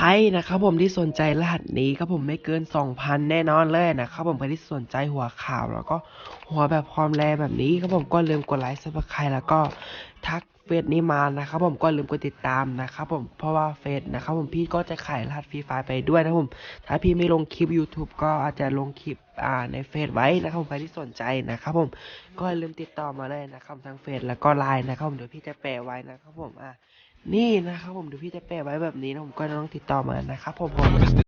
ใครนะครับผมที่สนใจรหัสนี้ครับผมไม่เกิน 2,000 แน่นอนเลยนะครับผมใครที่สนใจหัวข่าวแล้วก็หัวแบบความแรงแบบนี้ครับผมก็ลืมกดไลค์ซับสไครต์แล้วก็ทักเฟซนี้มานะครับผมก็ลืมกดติดตามนะครับผมเพราะว่าเฟซนะครับผมพี่ก็จะขายรหัสฟรีไฟล์ไปด้วยนะผมถ้าพี่ไม่ลงคลิป YouTube ก็อาจจะลงคลิปอ่าในเฟซไว้นะครับผมใครที่สนใจนะครับผมก็ลืมติดต่อมาเลยนะครับทางเฟซแล้วก็ไลน์นะครับผมเดี๋ยวพี่จะแปะไว้นะครับผมอะ นี่นะครับผมเดี๋ยวพี่จะแปะไว้แบบนี้นะผมก็ต้องติดต่อมานะครับผมผม